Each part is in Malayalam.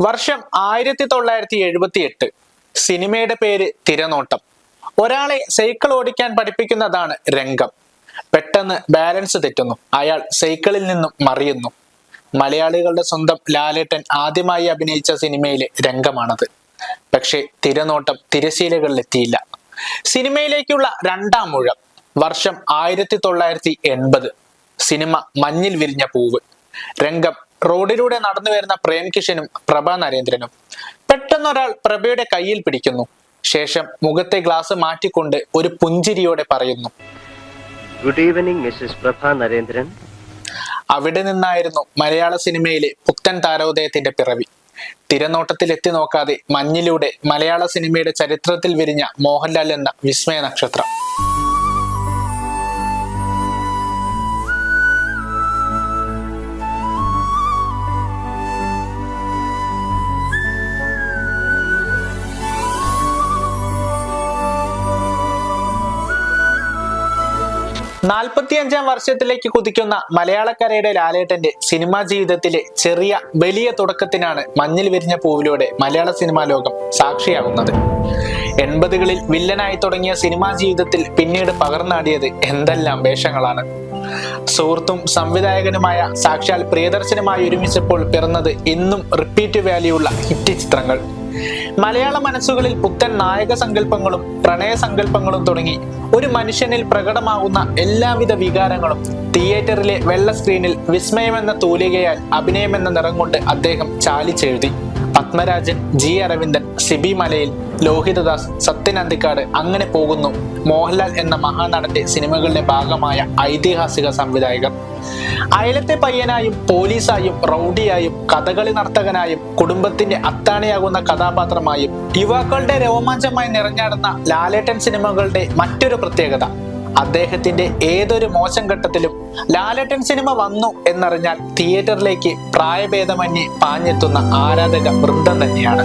വർഷം ആയിരത്തി തൊള്ളായിരത്തി എഴുപത്തി എട്ട് സിനിമയുടെ പേര് തിരനോട്ടം. ഒരാളെ സൈക്കിൾ ഓടിക്കാൻ പഠിപ്പിക്കുന്നതാണ് രംഗം. പെട്ടെന്ന് ബാലൻസ് തെറ്റുന്നു. അയാൾ സൈക്കിളിൽ നിന്നും മറിയുന്നു. മലയാളികളുടെ സ്വന്തം ലാലേട്ടൻ ആദ്യമായി അഭിനയിച്ച സിനിമയിലെ രംഗമാണത്. പക്ഷേ തിരനോട്ടം തിരശീലകളിലെത്തിയില്ല. സിനിമയിലേക്കുള്ള രണ്ടാം മുഴം വർഷം ആയിരത്തി തൊള്ളായിരത്തി എൺപത് സിനിമ മഞ്ഞിൽ വിരിഞ്ഞ പൂവ്. രംഗം റോഡിലൂടെ നടന്നു വരുന്ന പ്രേംകിഷനും പ്രഭ നരേന്ദ്രനും. പെട്ടെന്നൊരാൾ പ്രഭയുടെ കയ്യിൽ പിടിക്കുന്നു. ശേഷം മുഖത്തെ ഗ്ലാസ് മാറ്റിക്കൊണ്ട് ഒരു പുഞ്ചിരിയോടെ പറയുന്നു. Good evening Mrs Prabha Narendran. അവിടെ നിന്നായിരുന്നു മലയാള സിനിമയിലെ പുത്തൻ താരോദയത്തിന്റെ പിറവി. തിരനോട്ടത്തിൽ എത്തി നോക്കാതെ മഞ്ഞിലൂടെ മലയാള സിനിമയുടെ ചരിത്രത്തിൽ വിരിഞ്ഞ മോഹൻലാൽ എന്ന വിസ്മയ നക്ഷത്രം. നാൽപ്പത്തിയഞ്ചാം വർഷത്തിലേക്ക് കുതിക്കുന്ന മലയാളക്കരയുടെ ലാലേട്ടന്റെ സിനിമാ ജീവിതത്തിലെ ചെറിയ വലിയ തുടക്കത്തിനാണ് മഞ്ഞിൽ വിരിഞ്ഞ പൂവിലൂടെ മലയാള സിനിമാ ലോകം സാക്ഷിയാകുന്നത് എൺപതുകളിൽ വില്ലനായി തുടങ്ങിയ സിനിമാ ജീവിതത്തിൽ പിന്നീട് പകർന്നാടിയത് എന്തെല്ലാം വേഷങ്ങളാണ്. സുഹൃത്തും സംവിധായകനുമായ സാക്ഷാൽ പ്രിയദർശനുമായി ഒരുമിച്ചപ്പോൾ പിറന്നത് ഇന്നും റിപ്പീറ്റ് വാല്യൂ ഉള്ള ഹിറ്റ് ചിത്രങ്ങൾ. മലയാള മനസ്സുകളിൽ പുത്തൻ നായക സങ്കല്പങ്ങളും പ്രണയ സങ്കല്പങ്ങളും തുടങ്ങി ഒരു മനുഷ്യനിൽ പ്രകടമാകുന്ന എല്ലാവിധ വികാരങ്ങളും തിയേറ്ററിലെ വെള്ള സ്ക്രീനിൽ വിസ്മയമെന്ന തൂലികയാൽ അഭിനയമെന്ന നിറം കൊണ്ട് അദ്ദേഹം ചാലിച്ചെഴുതി. പത്മരാജൻ ജി. അരവിന്ദൻ സിബി മലയിൽ ലോഹിതദാസ് സത്യൻ അന്തിക്കാട് അങ്ങനെ പോകുന്നു. മോഹൻലാൽ എന്ന മഹാനടന്റെ സിനിമകളുടെ ഭാഗമായ ഐതിഹാസിക സംവിധായകർ. അയലത്തെ പയ്യനായും പോലീസായും റൌഡിയായും കഥകളി നർത്തകനായും കുടുംബത്തിന്റെ അത്താണിയാകുന്ന കഥാപാത്രമായും യുവാക്കളുടെ രോമാഞ്ചമായി നിറഞ്ഞാടുന്ന ലാലേട്ടൻ സിനിമകളുടെ മറ്റൊരു പ്രത്യേകത. അദ്ദേഹത്തിന്റെ ഏതൊരു മോശം ഘട്ടത്തിലും ലാലട്ടൻ സിനിമ വന്നു എന്നറിഞ്ഞാൽ തിയേറ്ററിലേക്ക് പ്രായഭേദമന്യേ പാഞ്ഞെത്തുന്ന ആരാധക വൃന്ദം തന്നെയാണ്.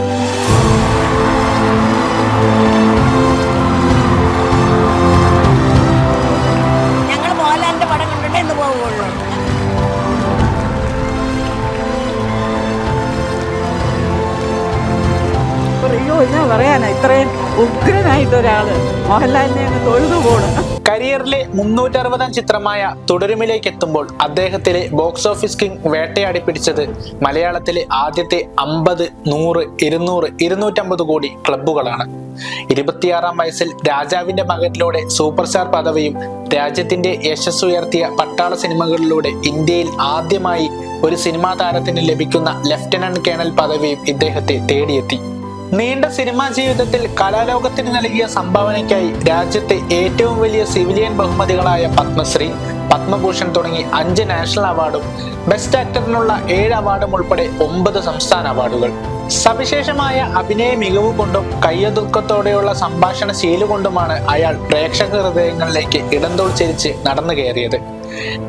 അയ്യോ എന്നാ പറയാനാ? ഇത്രയും ഉഗ്രനായിട്ട് ഒരാൾ മോഹൻലാലിനെ അങ്ങ് തൊഴുതു പോണ് കരിയറിലെ മുന്നൂറ്ററുപതാം ചിത്രമായ തുടരുമിലേക്ക് എത്തുമ്പോൾ അദ്ദേഹത്തിലെ ബോക്സ് ഓഫീസ് കിങ് വേട്ടയാടി പിടിച്ചത് മലയാളത്തിലെ ആദ്യത്തെ അമ്പത് നൂറ് ഇരുന്നൂറ് ഇരുന്നൂറ്റമ്പത് കോടി ക്ലബ്ബുകളാണ്. ഇരുപത്തിയാറാം വയസ്സിൽ രാജാവിന്റെ മകനിലൂടെ സൂപ്പർ സ്റ്റാർ പദവിയും രാജ്യത്തിന്റെ യശസ് ഉയർത്തിയ പട്ടാള സിനിമകളിലൂടെ ഇന്ത്യയിൽ ആദ്യമായി ഒരു സിനിമാ താരത്തിന് ലഭിക്കുന്ന ലെഫ്റ്റനന്റ് കേണൽ പദവിയും ഇദ്ദേഹത്തെ തേടിയെത്തി. നീണ്ട സിനിമാ ജീവിതത്തിൽ കലാലോകത്തിന് നൽകിയ സംഭാവനയ്ക്കായി രാജ്യത്തെ ഏറ്റവും വലിയ സിവിലിയൻ ബഹുമതികളായ പത്മശ്രീ പത്മഭൂഷൺ തുടങ്ങി അഞ്ച് നാഷണൽ അവാർഡും ബെസ്റ്റ് ആക്ടറിനുള്ള ഏഴ് അവാർഡും ഉൾപ്പെടെ ഒമ്പത് സംസ്ഥാന അവാർഡുകൾ. സവിശേഷമായ അഭിനയ മികവ് കൊണ്ടും കയ്യതുക്കത്തോടെയുള്ള സംഭാഷണ ശീലുകൊണ്ടുമാണ് അയാൾ പ്രേക്ഷക ഹൃദയങ്ങളിലേക്ക് ഇടന്തോൾ ചരിച്ച് നടന്നു കയറിയത്.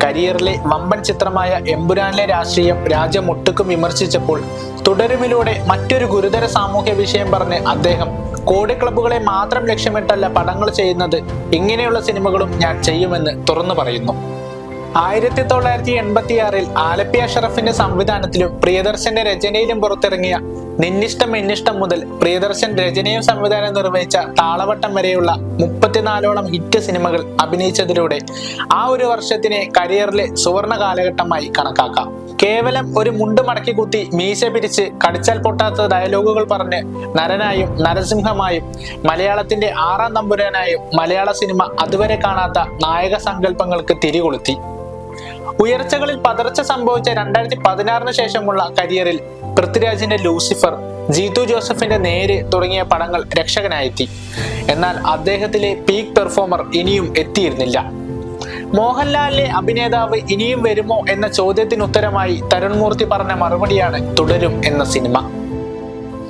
കരിയറിലെ വമ്പൻ ചിത്രമായ എമ്പുരാനിലെ രാഷ്ട്രീയം രാജ്യം വിമർശിച്ചപ്പോൾ തുടരുമിലൂടെ മറ്റൊരു ഗുരുതര സാമൂഹ്യ വിഷയം പറഞ്ഞ് അദ്ദേഹം കോടി ക്ലബ്ബുകളെ മാത്രം ലക്ഷ്യമിട്ടല്ല പടങ്ങൾ ചെയ്യുന്നത്. ഇങ്ങനെയുള്ള സിനിമകളും ഞാൻ ചെയ്യുമെന്ന് തുറന്നു പറയുന്നു. ആയിരത്തി തൊള്ളായിരത്തി എൺപത്തിയാറിൽ ആലപ്പിയ ആലപ്പി അഷറഫിന്റെ സംവിധാനത്തിലും പ്രിയദർശന്റെ രചനയിലും പുറത്തിറങ്ങിയ നിന്നിഷ്ടം എന്നിഷ്ടം മുതൽ പ്രിയദർശൻ രചനയും സംവിധാനം നിർവഹിച്ച താളവട്ടം വരെയുള്ള മുപ്പത്തിനാലോളം ഹിറ്റ് സിനിമകൾ അഭിനയിച്ചതിലൂടെ ആ ഒരു വർഷത്തിനെ കരിയറിലെ സുവർണ കാലഘട്ടമായി കണക്കാക്കാം. കേവലം ഒരു മുണ്ട് മടക്കി കുത്തി മീശ പിരിച്ച് കടിച്ചാൽ പൊട്ടാത്ത ഡയലോഗുകൾ പറഞ്ഞ് നരനായും നരസിംഹമായും മലയാളത്തിന്റെ ആറാം തമ്പുരാനായും മലയാള സിനിമ അതുവരെ കാണാത്ത നായക സങ്കല്പങ്ങൾക്ക് തിരികൊളുത്തി. ഉയർച്ചകളിൽ പതർച്ച സംഭവിച്ച രണ്ടായിരത്തി പതിനാറിന് ശേഷമുള്ള കരിയറിൽ പൃഥ്വിരാജിന്റെ ലൂസിഫർ ജീതു ജോസഫിന്റെ നേര് തുടങ്ങിയ പടങ്ങൾ രക്ഷകനായെത്തി. എന്നാൽ അദ്ദേഹത്തിലെ പീക്ക് പെർഫോമർ ഇനിയും എത്തിയിരുന്നില്ല. മോഹൻലാലിലെ അഭിനേതാവ് ഇനിയും വരുമോ എന്ന ചോദ്യത്തിനുത്തരമായി തരുൺമൂർത്തി പറഞ്ഞ മറുപടിയാണ് തുടരും എന്ന സിനിമ.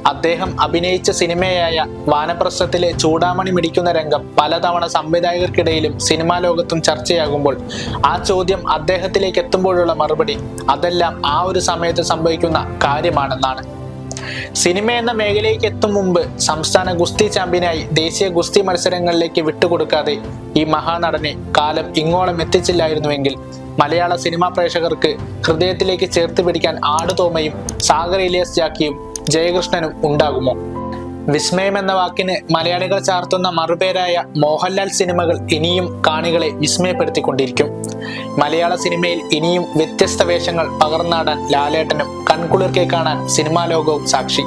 അദ്ദേഹം അഭിനയിച്ച സിനിമയായ വാനപ്രശ്നത്തിലെ ചൂടാമണി മിടിക്കുന്ന രംഗം പലതവണ സംവിധായകർക്കിടയിലും സിനിമാ ലോകത്തും ചർച്ചയാകുമ്പോൾ ആ ചോദ്യം അദ്ദേഹത്തിലേക്ക് എത്തുമ്പോഴുള്ള മറുപടി അതെല്ലാം ആ ഒരു സമയത്ത് സംഭവിക്കുന്ന കാര്യമാണെന്നാണ്. സിനിമ എന്ന മേഖലയിലേക്ക് എത്തും മുമ്പ് സംസ്ഥാന ഗുസ്തി ചാമ്പ്യനായി ദേശീയ ഗുസ്തി മത്സരങ്ങളിലേക്ക് വിട്ടുകൊടുക്കാതെ ഈ മഹാനടനെ കാലം ഇങ്ങോളം എത്തിച്ചില്ലായിരുന്നുവെങ്കിൽ മലയാള സിനിമാ പ്രേക്ഷകർക്ക് ഹൃദയത്തിലേക്ക് ചേർത്ത് പിടിക്കാൻ ആടുതോമയും സാഗർ ഇലിയസ് ജാക്കിയും ജയകൃഷ്ണനും ഉണ്ടാകുമോ? വിസ്മയം എന്ന വാക്കിന് മലയാളികൾ ചാർത്തുന്ന മറുപേരായ മോഹൻലാൽ സിനിമകൾ ഇനിയും കാണികളെ വിസ്മയപ്പെടുത്തിക്കൊണ്ടിരിക്കും. മലയാള സിനിമയിൽ ഇനിയും വ്യത്യസ്ത വേഷങ്ങൾ പകർന്നാടാൻ ലാലേട്ടനും കൺകുളിർക്കെ കാണാൻ സിനിമാ ലോകവും സാക്ഷി.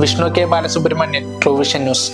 Vishnu K Balasubramanian Truevision news.